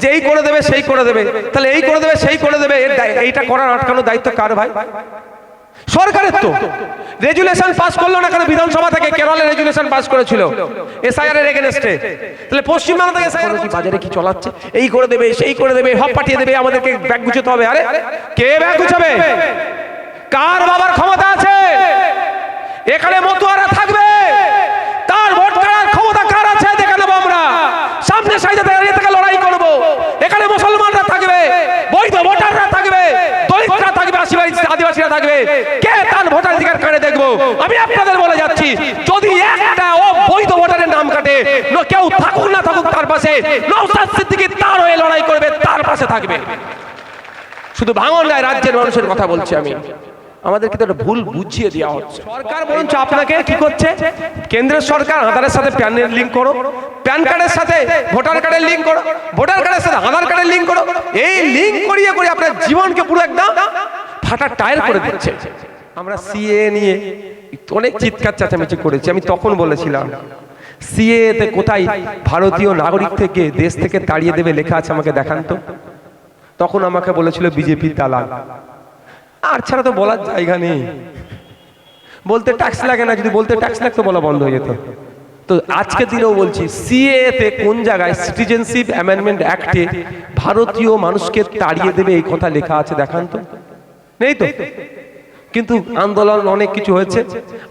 যে এই করে দেবে সেই করে দেবে। তাহলে এই করে দেবে সেই করে দেবে। এইটা করার আটকানোর দায়িত্ব কার ভাই? সরকারের তো। রেজুলেশন পাস করল না কেন? বিধানসভা থেকে কেরলে রেজুলেশন পাস করেছিল। এসআইআর এর এগেনস্টে তাহলে পশ্চিমবাংলা থেকে এসআইআর কি বাজারে কি চলাচ্ছে? এই করে দেবে সেই করে দেবে সব পাঠিয়ে দেবে আমাদেরকে ব্যাগ গুছাতে হবে। আরে কে ব্যাগ গুছাবে? কার বাবার ক্ষমতা আছে? এখানে মতুয়ারা থাকবে তার ভোট করার ক্ষমতা কার আছে দেখে নেব আমরা সামনে সাইডে দাঁড়িয়ে থেকে লড়াই করব এখানে মুসলমানরা থাকবে বৈধ ভোটাররা থাকবে দলিতরা থাকবে আদিবাসী আদিবাসীরা থাকবে। কে তার ভোটাধিকার কার্ডে দেখব? আমি আপনাদের বলে যাচ্ছি যদি একটা ও বৈধ ভোটারের নাম কাটে কেউ থাকুক না থাকুক তার পাশে নৌসাদ সিদ্দিকী তার হয়ে লড়াই করবে তার পাশে থাকবে। শুধু ভাঙন নয় রাজ্যের মানুষের কথা বলছি আমি। আমাদের কিন্তু একটা ভুল বুঝিয়ে দেওয়া হচ্ছে। সরকার বরঞ্চ আপনাকে কি করছে? কেন্দ্রের সরকার আধারের সাথে প্যানের লিঙ্ক করো প্যান কার্ডের সাথে ভোটার কার্ডের লিঙ্ক করো ভোটার কার্ডের সাথে আধার কার্ডের লিঙ্ক করো এই লিঙ্ক করিয়ে করে আপনার জীবনকে পুরো একদম ফাটা টায়ার করে দিচ্ছে। আমরা সিএ নিয়ে অনেক চিৎকার চেঁচামেচি করেছি। আমি তখন বলেছিলাম সিএ তে কোথায় ভারতীয় নাগরিক থেকে দেশ থেকে তাড়িয়ে দেবে লেখা আছে আমাকে দেখান তো। তখন আমাকে বলেছিল বিজেপি দালাল। আর ছাড়া তো বলার জায়গা নেই। বলতে ট্যাক্স লাগে না যদি বলতে ট্যাক্স লাগতো বলা বন্ধ হয়ে যেত। তো আজকে দিনেও বলছি সিএ তে কোন জায়গায় সিটিজেনশিপ অ্যামেন্ডমেন্ট অ্যাক্টে ভারতীয় মানুষকে তাড়িয়ে দেবে এই কথা লেখা আছে দেখান তো। নেই তো? কিন্তু আন্দোলন অনেক কিছু হয়েছে।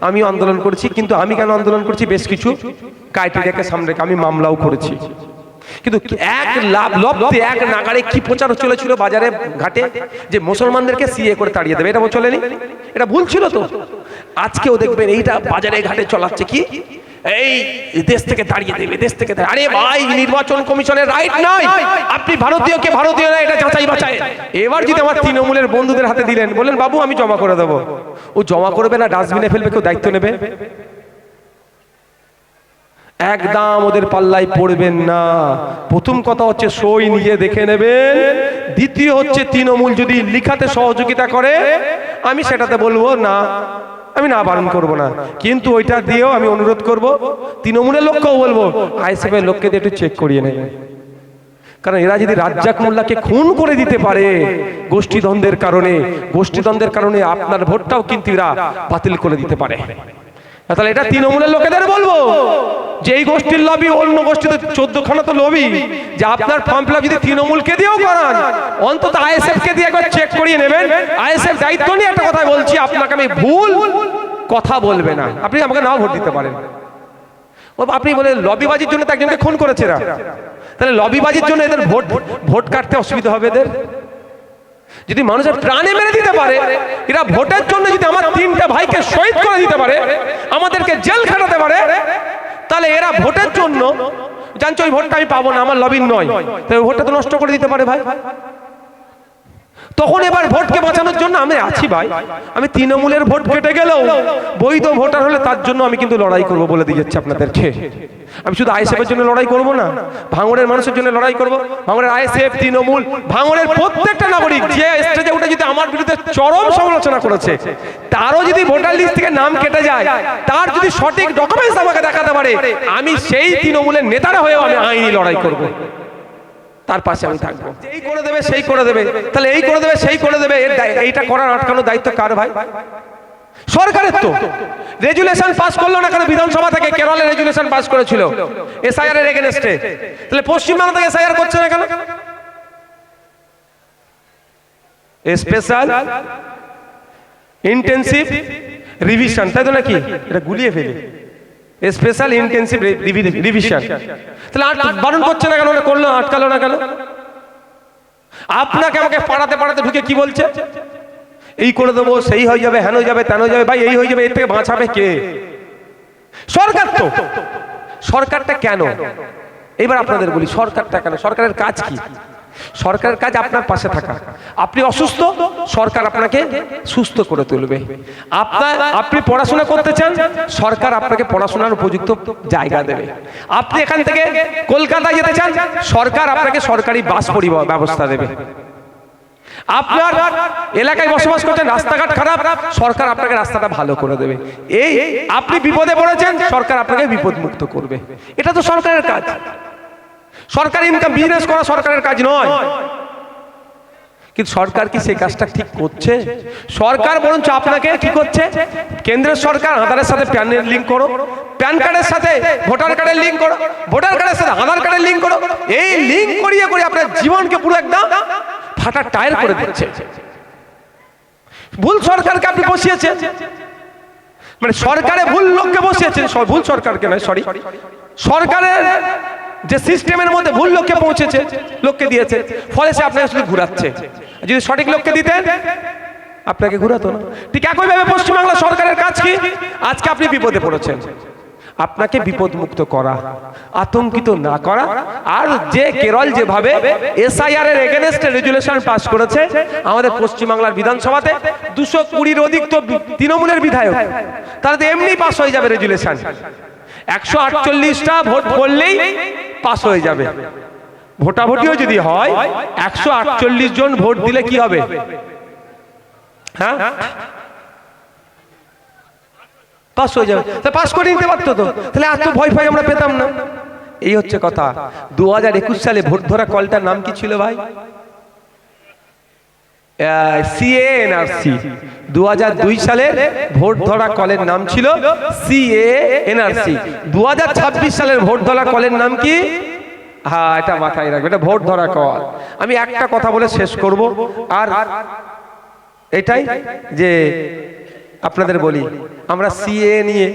আমি আন্দোলন করেছি, কিন্তু আমি কেন আন্দোলন করছি? বেশ কিছু ক্রাইটেরিয়াকে সামনে রেখে আমি মামলাও করেছি। কিন্তু এক লাভ লব্ধে এক নাগারে কি প্রচার চলেছিল বাজারে ঘাটে? যে মুসলমানদেরকে সিএ করে তাড়িয়ে দেবে, এটা চলেনি? এটা ভুল ছিল তো? আজকেও দেখবেন এইটা বাজারে ঘাটে চলাচ্ছে কি? এই দেশ থেকে দাঁড়িয়ে দেবে দেশ থেকে আরে ভাই নির্বাচন কমিশনের রাইট নয়। আপনি ভারতীয়কে ভারতীয় না এটা যাচাই বাছাই। এবার যদি আমার তৃণমূলের বন্ধুদের হাতে দিলেন বললেন বাবু আমি জমা করে দেবো। ও জমা করবে না ডাস্টবিনে ফেলবে কেউ দায়িত্ব নেবে? একদম ওদের পাল্লায় পড়বেন না। প্রথম কথা হচ্ছে সই নিয়ে দেখে নেবেন। দ্বিতীয় হচ্ছে তৃণমূল যদি লিখাতে সহযোগিতা করে আমি সেটাতে বলব না। আমি না বারণ করব না। কিন্তু ওইটা দিয়েও আমি অনুরোধ করব, তৃণমূলের লোককেও বলব আইসিএফের লোককে দিয়ে একটু চেক করিয়ে নেবে। কারণ এরা যদি রাজ্জাক মোল্লাকে খুন করে দিতে পারে গোষ্ঠীদ্বন্দ্বের কারণে গোষ্ঠীদ্বন্দ্বের কারণে আপনার ভোটটাও কিন্তু এরা বাতিল করে দিতে পারে। তাহলে এটা তৃণমূলের লোকেদের বলব যে এই গোষ্ঠীর লবি, অন্য গোষ্ঠীতে চোদ্দ খানা তো লবি। যে আপনার ফর্ম ফিল যদি তৃণমূলকে দিয়েও করান, অন্তত আইএসএফ কে দিয়ে একবার চেক করিয়ে নেবেন। আইএসএফ দায়িত্ব নিয়ে একটা কথা বলছি, আপনাকে আমি ভুল কথা বলবে না। আপনি আমাকে নাও ভোট দিতে পারেন। আপনি বলে লবিবাজির জন্য তো একজনকে খুন করেছে এরা। তাহলে লবিবাজির জন্য এদের ভোট ভোট কাটতে অসুবিধা হবে এদের? যদি মানুষের প্রাণে মেরে দিতে পারে, এরা ভোটের জন্য যদি আমার তিনটা ভাইকে শহীদ করে দিতে পারে জেল খাটাতে পারে, তাহলে এরা ভোটের জন্য জানছো ওই ভোটটা আমি পাবো না, আমার লবিন নয়। তাই ভোটটা তো নষ্ট করে দিতে পারে ভাই। তখন এবার ভোটকে বাঁচানোর জন্য আমি আছি ভাই। আমি তৃণমূলের ভোট কেটে গেলেও বৈধ ভোটার হলে তার জন্য আমি কিন্তু লড়াই করব বলে দিয়ে যাচ্ছি আপনাদেরকে আমি শুধু আইএসএফের জন্য লড়াই করব না, ভাঙড়ের মানুষের জন্য লড়াই করব। ভাঙড়ের আইএসএফ, তৃণমূল, ভাঙড়ের প্রত্যেকটা নাগরিক যে স্টেজে উঠে যদি আমার বিরুদ্ধে চরম সমালোচনা করেছে, তারও যদি ভোটার লিস্ট থেকে নাম কেটে যায়, তার যদি সঠিক ডকুমেন্টস আমাকে দেখাতে পারে, আমি সেই তৃণমূলের নেতারা হয়েও আমি আইনি লড়াই করব। তার পাশে আমি থাকব। এই করে দেবে সেই করে দেবে। তাহলে এই করে দেবে, সেই করে দেবে। এইটা করার আটকানোর দায়িত্ব কার ভাই? সরকারের তো। রেজুলেশন পাস করল না কেন? বিধানসভা থেকে কেরলে রেজুলেশন পাস করেছিল। এসআইআর এর এগেনস্টে তাহলে পশ্চিমবাংলা থেকে এসআইআর করছে না কেন? স্পেশাল ইন্টেন্সিভ রিভিশন তাই তো নাকি? এটা গুলিয়ে ফেলে। স্পেশাল ইন্টেন্সিভ রিভিশন তাহলে বারণ করছে না কেন? করল আটকালো না কেন? আপনাকে আমাকে পাড়াতে পাড়াতে ঢুকে কি বলছে? এই করে দেবো, সেই হয়ে যাবে, হেন হয়ে যাবে, তেন হয়ে যাবে, ভাই, এই হয়ে যাবে, এর থেকে বাঁচাবে কে? সরকার তো। সরকারটা কেন? এবার আপনাদের বলি, সরকারটা কেন? সরকারের কাজ কি? সরকারের কাজ আপনার পাশে থাকা। আপনি অসুস্থ, সরকার আপনাকে সুস্থ করে তুলবে। আপনার, আপনি পড়াশোনা করতে চান, সরকার আপনাকে পড়াশোনার উপযুক্ত জায়গা দেবে। আপনি এখান থেকে কলকাতায় যেতে চান, সরকার আপনাকে সরকারি বাস পরিবহন ব্যবস্থা দেবে। আপনার এলাকায় বসবাস করছেন, রাস্তাঘাট খারাপ, সরকার আপনাকে রাস্তাটা ভালো করে দেবে। এই আপনি বিপদে পড়েছেন, সরকার আপনাকে বিপদ মুক্ত করবে। এটা তো সরকারের কাজ। সরকার ইনকাম বিজনেস করা সরকারের কাজ নয়। কিন্তু সরকার কি সেই কাজটা ঠিক করছে? সরকার বরঞ্চ আপনাকে কি করছে? কেন্দ্রের সরকার আধারের সাথে প্যানের লিঙ্ক করো, প্যান কার্ডের সাথে ভোটার কার্ডের লিঙ্ক করো, ভোটার কার্ডের সাথে আধার কার্ডের লিঙ্ক করো। এই লিঙ্ক করিয়ে করে আপনার জীবনকে পুরো একদম ফাটা টায়ার করে দিচ্ছে। ভুল সরকারকে আপনি বসিয়েছেন। মানে সরকারে ভুল লোককে বসিয়েছেন। ভুল সরকারকে নয়, সরি। সরকারের যে সিস্টেমের মধ্যে ভুল লোককে পৌঁছেছে, লোককে দিয়েছে, ফলে সে আপনাকে শুধু ঘুরাচ্ছে। যদি সঠিক লোককে দিতেন, আপনাকে ঘুরাতো না। ঠিক একইভাবে পশ্চিমবাংলা সরকারের কাজ কি? আজকে আপনি বিপদে পড়েছেন। আপনাকে বিপদ মুক্ত করা আতঙ্কিত না করা আর যে কেরল যেভাবে এসআইআর এর এগেনস্টে রেজুলেশন পাস করেছে আমাদের পশ্চিমবাংলার বিধানসভাতে দুশো কুড়ির অধিক তো তৃণমূলের বিধায়ক। তারা তো এমনি পাস হয়ে যাবে রেজুলেশন একশো আটচল্লিশটা ভোট করলেই পাস হয়ে যাবে। ভোটাভুটিও যদি হয় একশো আটচল্লিশ জন ভোট দিলে কি হবে? হ্যাঁ? পাস হয়ে যাবে। তা পাস করে নিতে পারতো তো। তাহলে এত ভয় ভয় আমরা পেতাম না। এই হচ্ছে কথা। দু হাজার একুশ সালে ভোট ধরা কলটার নাম কি ছিল ভাই? সিএনআরসি দু হাজার দুই সালের ভোট ধরা কলের নাম ছিল সিএনআরসি দু হাজার ছাব্বিশ সালের ভোট ধরা কলের নাম কি? হ্যাঁ এটা মাথায় রাখবে। এটা ভোট ধরা কল। আমি একটা কথা বলে শেষ করব। আর এটাই যে আপনাদের বলি, আমরা সিএ নিয়ে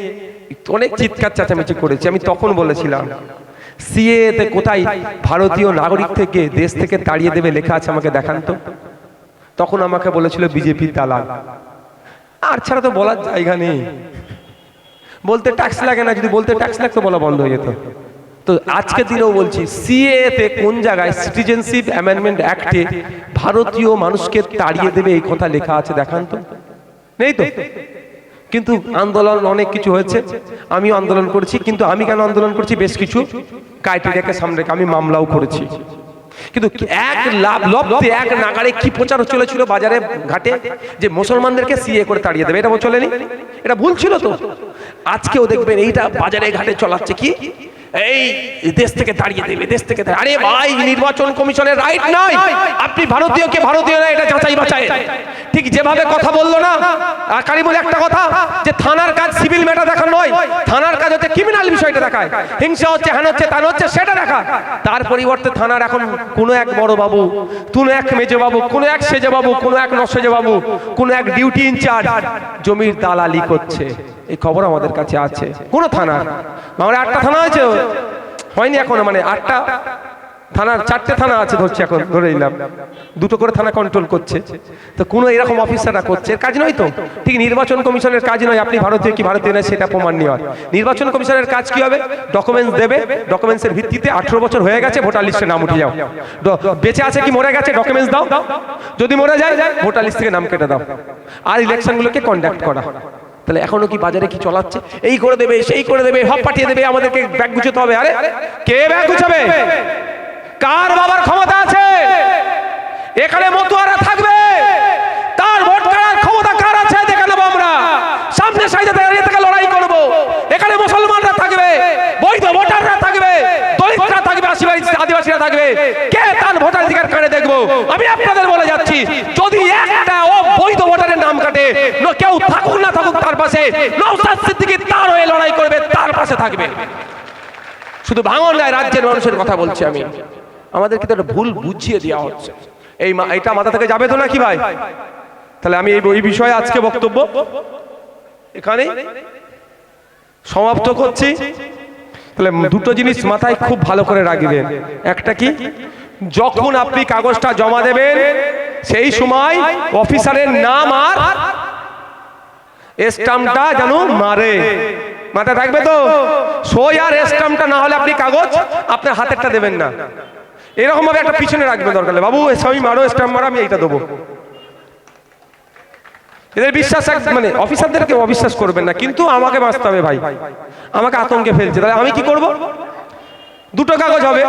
অনেক চিৎকার চেঁচামেচি করেছি, আমি তখন বলেছিলাম সিএ তে কোথায় ভারতীয় নাগরিক থেকে দেশ থেকে তাড়িয়ে দেবে লেখা আছে আমাকে দেখান তো। তখন আমাকে বলেছিল বিজেপি দালাল। আর ছাড়া তো বলার জায়গা নেই। বলতে ট্যাক্স লাগে না, যদি বলতে ট্যাক্স লাগতো বলা বন্ধ হয়ে যেত। তো আজকে দিনেও বলছি সিএ তে কোন জায়গায় সিটিজেনশিপ অ্যামেন্ডমেন্ট অ্যাক্টে ভারতীয় মানুষকে তাড়িয়ে দেবে এই কথা লেখা আছে, দেখান তো। নেই তো? কিন্তু আন্দোলন অনেক কিছু হয়েছে। আমিও আন্দোলন করেছি, কিন্তু আমি কেন আন্দোলন করছি? বেশ কিছু ক্রাইটেরিয়াকে সামনে রেখে আমি মামলাও করেছি। কিন্তু এক লাভ লব্ধে, এক নাগারে কি প্রচার চলেছিল বাজারে, ঘাটে, যে মুসলমানদেরকে সিএ করে তাড়িয়ে দেবে? এটা চলেনি এটা ভুল ছিল তো? আজকেও দেখবেন এইটা বাজারে, ঘাটে চলাচ্ছে কি? এই দেশ থেকে দাঁড়িয়ে দেবে দেশ থেকে আরে ভাই নির্বাচন কমিশনের রাইট নাই আপনি ভারতীয়কে ভারতীয় না এটা যাচাই বাছাই। ঠিক যেভাবে কথা বলল না কারি বলে একটা কথা যে থানার কাজ সিভিল ম্যাটার দেখা নয় থানার কাজ হচ্ছে ক্রিমিনাল বিষয়টা দেখায়। হিংসা হচ্ছে হ্যান হচ্ছে তান হচ্ছে সেটা দেখা তার পরিবর্তে থানার এখন কোনো এক বড় বাবু কোনো এক মেজে বাবু কোনো এক সেজে বাবু কোনো এক নসেজে বাবু কোনো এক ডিউটি ইনচার্জ জমির দালালি করছে। এই খবর আমাদের কাছে আছে। কোন থানা? আমরা আটটা থানা হয়েছে হয়নি এখনও মানে আটটা থানার চারটে থানা আছে ধরছে এখন, ধরে নিলাম। দুটো করে থানা কন্ট্রোল করছে। তো কোনো এরকম অফিসাররা করছে কাজ নয় তো। ঠিক নির্বাচন কমিশনের কাজ নয়, আপনি ভারতীয় কি ভারতীয় নয়, সেটা প্রমাণ নেওয়া নির্বাচন কমিশনের কাজ কি হবে? ডকুমেন্টস দেবে। ডকুমেন্টসের ভিত্তিতে আঠেরো বছর হয়ে গেছে, ভোটার লিস্টে নাম উঠে যাও। বেঁচে আছে কি মরে গেছে? ডকুমেন্টস দাও। যদি মরে যায়, ভোটার লিস্ট থেকে নাম কেটে দাও। আর ইলেকশনগুলোকে কন্ডাক্ট করা। তাহলে এখনও কি বাজারে কি চলাচ্ছে? এই করে দেবে, সেই করে দেবে সব পাঠিয়ে দেবে, আমাদেরকে ব্যাগ গুছোতে হবে। আরে, কে ব্যাগ গুছাবে? কার বাবার ক্ষমতা আছে? এখানে মতুয়ারা থাকবে। তার ভোট করার ক্ষমতা কার আছে? দেখে নেব আমরা। সামনে সাইডে দাঁড়িয়ে থেকে লড়াই করব। এখানে মুসলমানরা থাকবে, বৈধ ভোটাররা থাকবে, দলিতরা থাকবে, আদিবাসী, আদিবাসীরা থাকবে। কে তার ভোটার অধিকার কার্ডে দেখব? আমি আপনাদের বলে যাচ্ছি, যদি একটা ও বৈধ ভোটারের নাম কাটে কেউ থাকুক না থাকুক তার পাশে নৌসাদ সিদ্দিকী তার হয়ে লড়াই করবে, তার পাশে থাকবে। শুধু ভাঙন নয়, রাজ্যের মানুষের কথা বলছি আমি। আমাদেরকে তো ভুল বুঝিয়ে দেওয়া হচ্ছে। এই এটা মাথা থেকে যাবে তো নাকি ভাই? তাহলে আমি এই বিষয়ে আজকে বক্তব্য এখানে সমাপ্ত করছি। তাহলে দুটো জিনিস মাথায় খুব ভালো করে রাখবেন। একটা কি? যখন আপনি কাগজটা জমা দেবেন, সেই সময় অফিসারের নাম আর স্টাম্পটা যেন মারে। মাথায় থাকবে তো? সই আর স্টাম্পটা না হলে আপনি কাগজ, আপনার হাতেরটা দেবেন না। এরকম ভাবে একটা পিছনে রাখবেন দরকার বাবু সবই মারো স্টাম্প মারো, আমি এইটা দেবো। এদের বিশ্বাস মানে অফিসারদেরকে অবিশ্বাস করবেন না, কিন্তু আমাকে বাঁচতে হবে ভাই। আমাকে আতঙ্কে ফেলছে। তাহলে আমি কি করব? দুটো কাগজ হবে।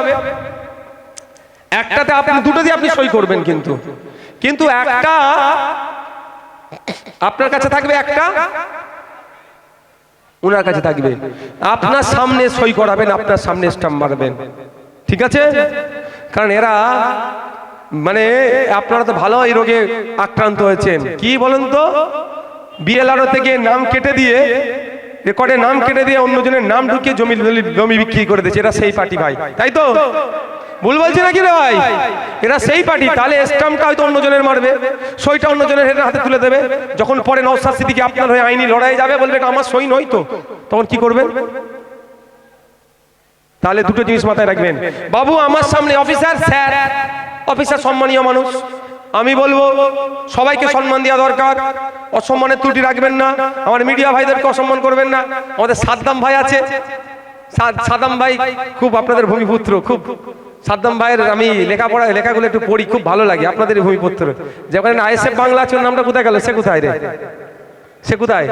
একটাতে আপনি দুটো দিয়ে আপনি সই করবেন কিন্তু। কিন্তু একটা আপনার কাছে থাকবে একটা? ওনার কাছে থাকবে। আপনার সামনে সই করাবেন, আপনার সামনে স্টাম্প মারবেন। ঠিক আছে? কারণ এরা মানে আপনারা তো ভালো এই রোগে আক্রান্ত হয়েছেন। কি বলেন তো? বিএলআরও থেকে নাম কেটে দিয়ে, রেকর্ডে নাম কেটে দিয়ে অন্যজনের নাম ঢুকিয়ে জমি জমি বিক্রি করে দিচ্ছে এরা সেই পার্টি ভাই। তাই তো? ভুল বলছি নাকি রে ভাই? এরা সেই পার্টি তাহলে স্টাম্পটা হয়তো অন্যজনের মারবে। সইটা অন্যজনের হেডের হাতে তুলে দেবে। যখন পরে নওসাদ সিদ্দিকি আপনার হয়ে আইনি লড়াই যাবে বলবে এটা আমার সই নয় তো। তখন কি করবেন তাহলে দুটো জিনিস মাথায় রাখবেন। বাবু আমার সামনে অফিসার স্যার। অফিসার সম্মানীয় মানুষ। আমি বলব সবাইকে সম্মান দেওয়া দরকার। অসম্মানের ত্রুটি রাখবেন না। আমার মিডিয়া ভাইদেরকে অসম্মান করবেন না। আমাদের সাদ্দাম ভাই আছে। সাদ্দাম ভাই খুব আপনাদের ভূমিপুত্র খুব সাদ্দাম ভাইয়ের আমি লেখাপড়া লেখাগুলো একটু পড়ি খুব ভালো লাগে আপনাদের ভূমিপুত্র। যেখানে আইএসএফ বাংলা আছে নামটা কোথায় গেল? সে কোথায় রে? সে কোথায়?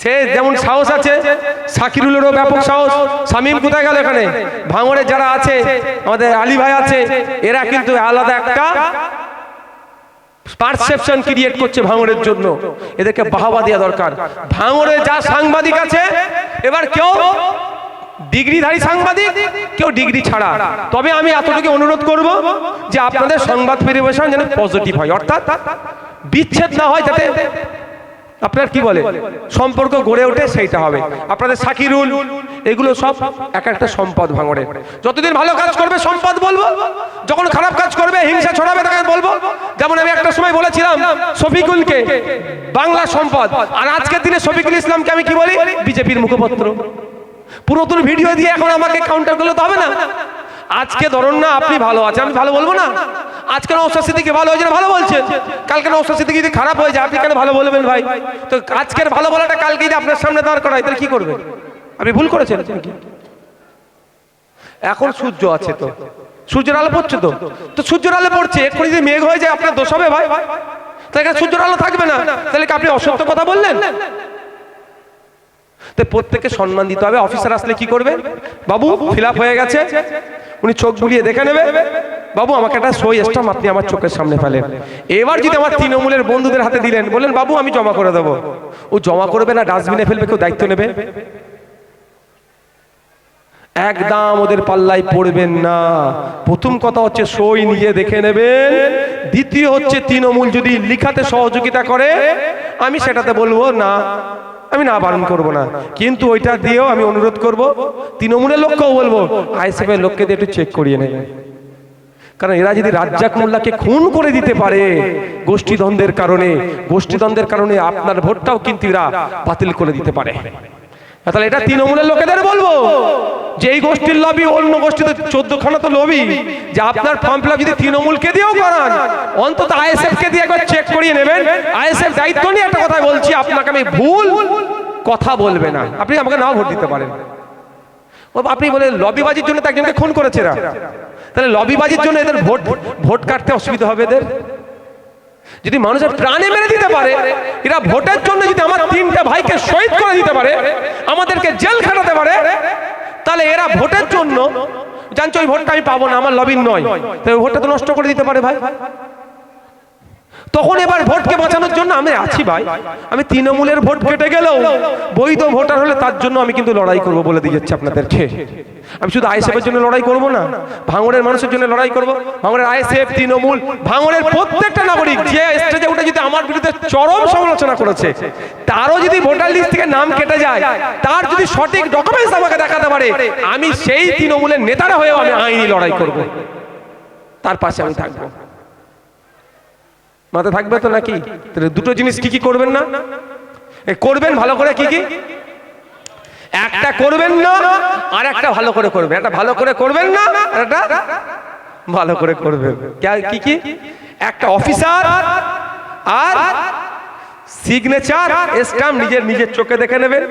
সে যেমন সাহস আছে সাকিরুলেরও ব্যাপক সাহস। শামীম কোথায় গেল এখানে? ভাঙড়ে যারা আছে আমাদের আলী ভাই আছে এরা কিন্তু আলাদা একটা পারসেপশন ক্রিয়েট করছে ভাঙড়ের জন্য। এদেরকে বাহাবা দেওয়া দরকার। ভাঙড়ে যা সাংবাদিক আছে এবার কেউ ডিগ্রিধারী সাংবাদিক? কেউ ডিগ্রি ছাড়া। তবে আমি এতটুকু অনুরোধ করব যে আপনাদের সংবাদ পরিবেশন যেন পজিটিভ হয়। অর্থাৎ বিচ্ছেদ না হয় যাতে আপনার কি বলে? সম্পর্ক গড়ে ওঠে সেইটা হবে। আপনাদের সাকিরুল, এগুলো সব এক একটা সম্পদ ভাঙড়ে। যতদিন ভালো কাজ করবে সম্পদ বলব, যখন খারাপ কাজ করবে, হিংসা ছড়াবে তাকে বলব। যেমন আমি একটা সময় বলেছিলাম শফিকুলকে, বাংলা সম্পদ। আর আজকের দিনে শফিকুল ইসলামকে আমি কি বলি? বিজেপির মুখপত্র। পুরাতন ভিডিও দিয়ে এখন আমাকে কাউন্টার করলে তো হবে না। আজকে ধরুন না, আপনি ভালো আছেন, আমি ভালো বলব না? আজকে নৌসাদ সিদ্দিকি ভালো হয়েছে ভালো বলছে কালকে নৌসাদ সিদ্দিকি যদি খারাপ হয়ে যায়, আপনি কেন ভালো বলবেন ভাই? তো আজকের ভালো বলাটা কালকে যদি আপনার সামনে দাঁড় করায়, তাহলে কি করবে? আপনি ভুল করেছেন? এখন সূর্য আছে তো। সূর্যের আলো পড়ছে তো। তো সূর্যের আলো পড়ছে, এক্ষুনি যদি মেঘ হয়ে যায়, আপনার দোষ হবে ভাই। তাহলে সূর্যের আলো থাকবে না? তাহলে কি আপনি অসত্য কথা বললেন? তো প্রত্যেককে সম্মান দিতে হবে। অফিসার আসলে কি করবে? বাবু ফিল হয়ে গেছে। উনি চোখ বুলিয়ে দেখে নেবে। বাবু, আমাকে একটা সই স্টাম্প আপনি আমার চোখের সামনে ফেলেন। এবার যদি আমার তৃণমূলের বন্ধুদের হাতে দিলেন, বললেন, বাবু, আমি জমা করে দেবো। ও জমা করবে না, ডাস্টবিনে ফেলবে, কেউ দায়িত্ব নেবে। একদম ওদের পাল্লায় পড়বেন না। প্রথম কথা হচ্ছে সই নিয়ে দেখে নেবেন। দ্বিতীয় হচ্ছে তৃণমূল যদি লিখাতে সহযোগিতা করে, আমি সেটাতে বলব না। আমি না বারণ করব না। কিন্তু ওইটা দিয়েও আমি অনুরোধ করব, তৃণমূলের লোককেও বলব, আইএসএফের লোককে দিয়ে একটু চেক করিয়ে নেবে। কারণ এরা যদি রাজ্জাক মোল্লাকে খুন করে দিতে পারে, গোষ্ঠীদ্বন্দ্বের কারণে গোষ্ঠীদ্বন্দ্বের কারণে আপনার ভোটটাও কিন্তু এরা বাতিল করে দিতে পারে। তাহলে এটা তৃণমূলের লোকেদের বলব। যে এই গোষ্ঠীর লবি, অন্য গোষ্ঠীতে চোদ্দ খানা তো লবি। যে আপনার ফর্ম ফিল যদি তৃণমূলকে দিয়েও করান, অন্তত আইএসএফ কে দিয়ে একবার চেক করিয়ে নেবেন। আইএসএফ দায়িত্ব নিয়ে একটা কথা বলছি, আপনাকে আমি ভুল কথা বলবে না। আপনি আমাকে নাও ভোট দিতে পারেন। আপনি বলে লবিবাজির জন্য তো একজনকে খুন করেছে তাহলে লবিবাজির জন্য এদের ভোট ভোট কাটতে অসুবিধা হবে এদের? যদি মানুষের প্রাণে মেরে দিতে পারে, এরা ভোটের জন্য যদি আমার তিনটে ভাইকে শহীদ করে দিতে পারে, আমাদেরকে জেল খাটাতে পারে, তাহলে এরা ভোটের জন্য জানছো ওই ভোটটা আমি পাবো না, আমার লবির নয়। তাই ওই ভোটটা তো নষ্ট করে দিতে পারে ভাই। তখন এবার ভোটকে বাঁচানোর জন্য আমি আছি ভাই। আমি তৃণমূলের ভোট কেটে গেলেও বৈধ ভোটার হলে তার জন্য আমি কিন্তু লড়াই করব বলে দিয়ে যাচ্ছি আপনাদেরকে। আমি শুধু আইএসএফের জন্য লড়াই করব না ভাঙড়ের মানুষের জন্য লড়াই করব। ভাঙড়ের আইএসএফ তৃণমূল ভাঙড়ের প্রত্যেকটা নাগরিক যে স্টেজে উঠে যদি আমার বিরুদ্ধে চরম সমালোচনা করেছে তারও যদি ভোটার লিস্ট থেকে নাম কেটে যায় তার যদি সঠিক ডকুমেন্টস আমাকে দেখাতে পারে আমি সেই তৃণমূলের নেতারা হয়েও আমি আইনি লড়াই করব। তার পাশে আমি থাকব। মাথা থাকবে তো নাকি? তাহলে দুটো জিনিস কি কি করবেন না? করবেন ভালো করে কি কি? একটা করবেন না, আর একটা ভালো করে করবেন। একটা ভালো করে করবেন না একটা ভালো করে করবেন। কি কি? একটা অফিসার আর সিগনেচার স্টাম্প নিজের নিজের চোখে দেখে নেবেন।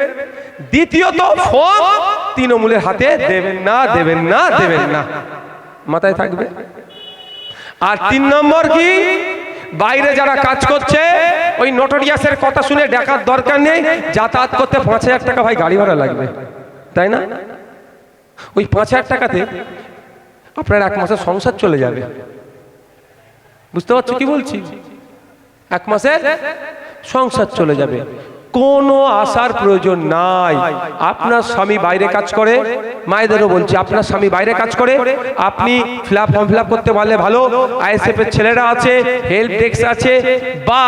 দ্বিতীয়ত ফর্ম তৃণমূলের হাতে দেবেন না দেবেন না দেবেন না। মাথায় থাকবে। আর তিন নম্বর কি? বাইরে যারা কাজ করছে ওই নোটোরিয়াসের কথা শুনে ডাকার দরকার নেই, যাতায়াত করতে পাঁচ হাজার টাকা ভাই গাড়ি ভাড়া লাগবে। তাই না? ওই পাঁচ হাজার টাকাতে আপনার এক মাসের সংসার চলে যাবে। বুঝতে পারছ কি বলছি? এক মাসের সংসার চলে যাবে। কোনো আসার প্রয়োজন নাই। আপনার স্বামী বাইরে কাজ করে, মায়েদেরও বলছি, আপনার স্বামী বাইরে কাজ করে, আপনি fill up, form fill up করতে পারলে ভালো। আইএসএফ এর ছেলেরা আছে, হেল্প ডেস্ক আছে, বা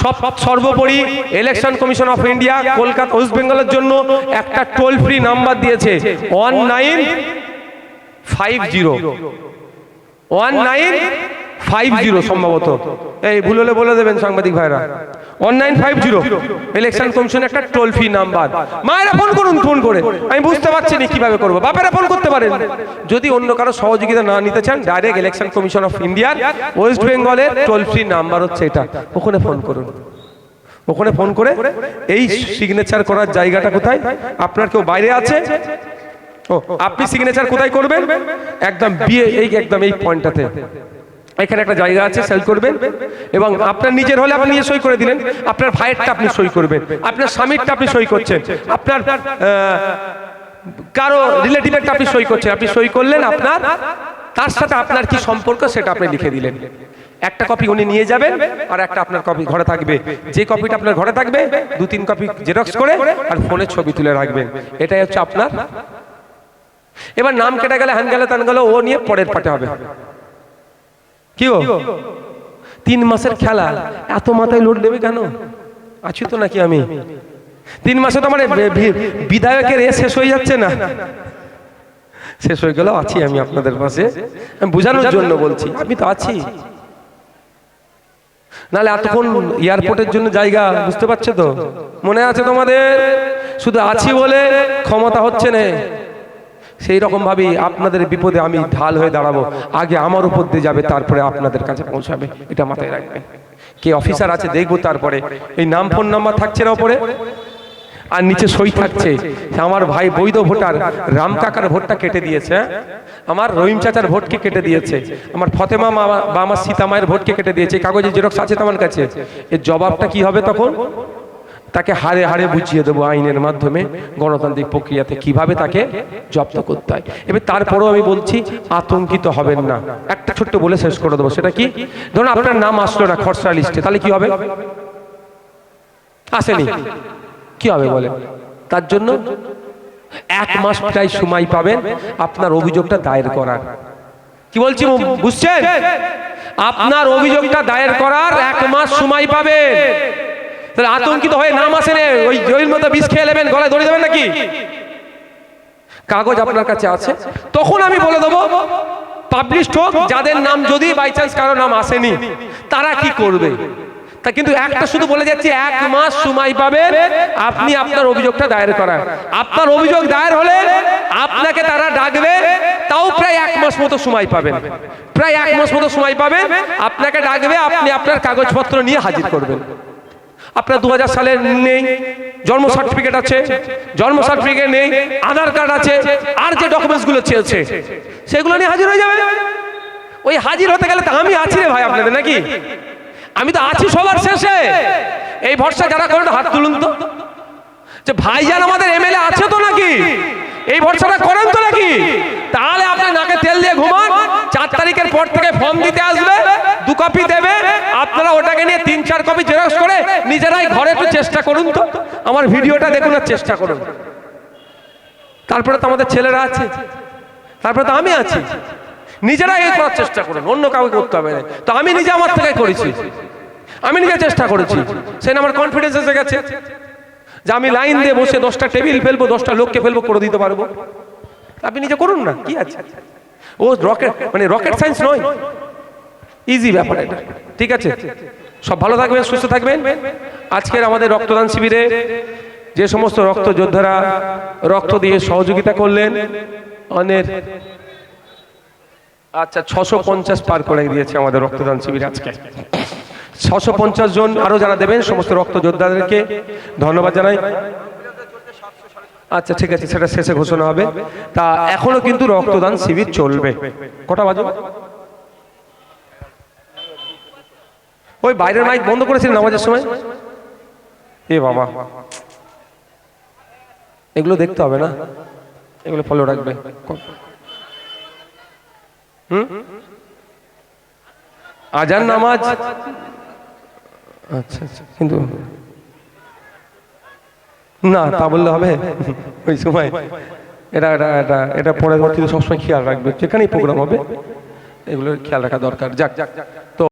সব সর্বোপরি election commission of India Kolkata west বেঙ্গলের জন্য একটা টোল ফ্রি নাম্বার দিয়েছে। One nine five zero one nine five zero সম্ভবত। এই ভুল হলে বলে দেবেন সাংবাদিক ভাইরা। One nine five zero election commission একটা টোল ফ্রি নাম্বার মায়েরা ফোন করুন ফোন করে। আমি বুঝতে পারছি না কীভাবে করব। বাপেরা ফোন করতে পারেন। যদি অন্য কারও সহযোগিতা না নিতে চান ডাইরেক্ট ইলেকশন কমিশন অফ ইন্ডিয়ার ওয়েস্ট বেঙ্গলের টোল ফ্রি নাম্বার হচ্ছে এটা। ওখানে ফোন করুন। ওখানে ফোন করে এই সিগনেচার করার জায়গাটা কোথায়? আপনার কেউ বাইরে আছে? ও আপনি সিগনেচার কোথায় করবেন? একদম বিয়ে এই একদম এই পয়েন্টটাতে এখানে একটা জায়গা আছে সেল করবেন। এবং আপনার নিজের হলে আপনি নিজে সই করে দিলেন। আপনার ভাইয়েরটা আপনি সই করবেন। আপনার স্বামীরটা আপনি সই করছেন। আপনার কারও রিলেটিভেরটা আপনি সই করছেন। আপনি সই করলেন আপনার, তার সাথে আপনার কি সম্পর্ক সেটা আপনি লিখে দিলেন। একটা কপি উনি নিয়ে যাবেন আর একটা আপনার কপি ঘরে থাকবে। যে কপিটা আপনার ঘরে থাকবে, দু, তিন কপি জেরক্স করে আর ফোনে ছবি তুলে রাখবেন। এটাই হচ্ছে আপনার। এবার নাম কেটে গেলে, হ্যান গেলে তান গেলে ও নিয়ে পরের পাটে হবে। কি গো? তিন মাসের খেলা। এত মাথায় লোড দেবে কেন? আছি তো নাকি আমি? তিন মাসে তো আমার বিধায়কের এ শেষ হয়ে যাচ্ছে না। শেষ হয়ে গেলেও আছি আমি আপনাদের পাশে আমি বোঝানোর জন্য বলছি আমি তো আছি। নাহলে এতক্ষণ এয়ারপোর্টের জন্য জায়গা বুঝতে পারছ তো? মনে আছে তোমাদের? শুধু আছি বলে ক্ষমতা হচ্ছে না। সেই রকম ভাবেই আপনাদের বিপদে আমি ঢাল হয়ে দাঁড়াবো। আগে আমার উপর দিয়ে যাবে, তারপরে আপনাদের কাছে পৌঁছাবে। এটা মাথায় রাখবেন। কে অফিসার আছে দেখব তারপরে। এই নাম ফোন নাম্বার থাকছে না ওপরে? আর নিচে সই থাকছে। আমার ভাই বৈধ ভোটার, রাম কাকার ভোটটা কেটে দিয়েছে? আমার রহিম চাচার ভোটকে কেটে দিয়েছে। আমার ফতেমা মা বা আমার সীতা মায়ের ভোটকে কেটে দিয়েছে। কাগজে জেরক্স আছে তোমার কাছে? এর জবাবটা কি হবে তখন? তাকে হারে হারে বুঝিয়ে দেবো আইনের মাধ্যমে গণতান্ত্রিক প্রক্রিয়াতে কীভাবে তাকে জব্দ করতে হয়। এবার তারপরেও আমি বলছি, আতঙ্কিত হবেন না। একটা ছোট্ট বলে শেষ করে দেবো। সেটা কি? ধরুন আপনার নাম আসলো না খরচা লিস্টে, তাহলে কি হবে? আসেনি। কি হবে বলে? তার জন্য এক মাস প্রায় সময় পাবেন আপনার অভিযোগটা দায়ের করার। কি বলছি বুঝছেন? আপনার অভিযোগটা দায়ের করার এক মাস সময় পাবেন। তাহলে আতঙ্কিত হয়ে নাম আসে ওই জয়ের মতো বিষ খেয়ে নেবেন, গলায় ধরে দেবেন নাকি? কাগজ আপনার কাছে আছে। তখন আমি বলে দেবো পাবলিশ হোক, যাদের নাম যদি বাই চান্স কারও নাম আসেনি, তারা কি করবে? তা কিন্তু একটা শুধু বলে যাচ্ছি, এক মাস সময় পাবেন, আপনি আপনার অভিযোগটা দায়ের করার আপনার অভিযোগ দায়ের হলে আপনাকে তারা ডাকবে, তাও প্রায় এক মাস মতো সময় পাবেন। প্রায় এক মাস মতো সময় পাবেন, আপনাকে ডাকবে, আপনি আপনার কাগজপত্র নিয়ে হাজির করবেন। আপনার দু হাজার সালের নেই, জন্ম সার্টিফিকেট আছে, জন্ম সার্টিফিকেট নেই আধার কার্ড আছে, আর যে ডকুমেন্টসগুলো চেয়েছে, সেগুলো নিয়ে হাজির হয়ে যাবে ওই হাজির হতে গেলে তো আমি আছি রে ভাই আপনাদের, নাকি? আমি তো আছি সবার শেষে। এই ভরসা যারা করেন হাত তুলুন তো। যে ভাইজান আমাদের এমএলএ আছে তো নাকি? এই ভরসাটা করেন তো নাকি? তাহলে আপনি নাকে তেল দিয়ে ঘুমান। চার তারিখের পর থেকে ফর্ম দিতে আসবে, দু কপি দেবে, আপনারা ওটাকে নিয়ে তিন, চার কপি জেরক্স করে নিজেরাই ঘরে একটু চেষ্টা করুন তো। আমার ভিডিওটা দেখুন আর চেষ্টা করুন। তারপরে তো আমাদের ছেলেরা আছে। তারপরে তো আমি আছি। নিজেরাই এই করার চেষ্টা করুন, অন্য কাউকে করতে হবে না। তো আমি নিজে আমার থেকে করেছি। আমি নিজে চেষ্টা করেছি। সেই আমার কনফিডেন্স এসে গেছে যে আমি লাইন দিয়ে বসে দশটা টেবিল ফেলব, দশটা লোককে ফেলব, করে দিতে পারব। আপনি নিজে করুন না, কি আছে? ও রকেট মানে রকেট সায়েন্স নয়। ইজি ব্যাপার এটা। ঠিক আছে? সব ভালো থাকবেন, সুস্থ থাকবেন। আজকের আমাদের রক্তদান শিবিরে যে সমস্ত রক্ত যোদ্ধারা রক্ত দিয়ে সহযোগিতা করলেন অনেক আচ্ছা ছশো পঞ্চাশ পার করে দিয়েছে আমাদের রক্তদান শিবির আজকে। ছশো পঞ্চাশ জন আরও যারা দেবেন, সমস্ত রক্ত যোদ্ধাদেরকে ধন্যবাদ জানাই। আচ্ছা ঠিক আছে সেটা শেষে ঘোষণা হবে। তা এখনও কিন্তু রক্তদান শিবির চলবে। কটা বাজে? ওই বাইরের মাইক বন্ধ করেছিলেন নামাজের সময়? এ বাবা। এগুলো দেখতে হবে না? এগুলো ফলো রাখবে। হুম? আজান নামাজ? আচ্ছা আচ্ছা কিন্তু না, তা বললে হবে। ওই সময়। এটা এটা এটা এটা পরবর্তীতে সবসময় খেয়াল রাখবে। যেখানেই প্রোগ্রাম হবে, এগুলো খেয়াল রাখা দরকার। যাক। তো